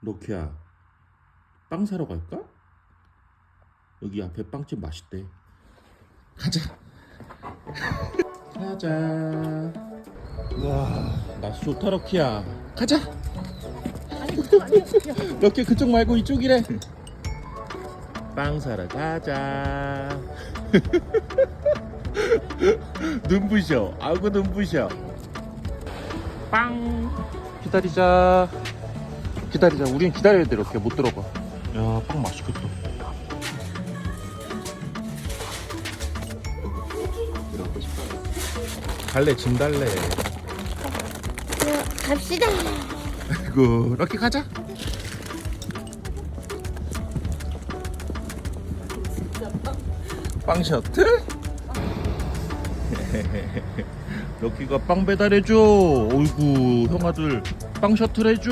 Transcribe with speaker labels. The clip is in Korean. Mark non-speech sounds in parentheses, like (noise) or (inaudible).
Speaker 1: 로키야 빵 사러 갈까? 여기 앞에 빵집 맛있대. 가자. 가자. 우와 날씨 좋다 로키야. 가자. (laughs) 로키 그쪽 말고 이쪽이래. 빵 사러 가자. (laughs) 눈부셔. 아구 눈부셔. 빵. 기다리자 기다리자. 우린 기다려야 돼 이렇게. 못 들어가. 야 빵 맛있겠다. 갈래 짐 달래.
Speaker 2: 갑시다. (laughs)
Speaker 1: 아이고 이렇게 가자. 빵 셔틀? (laughs) 럭키가 빵 배달해줘. 어이구 형아들. 빵 셔틀 해줘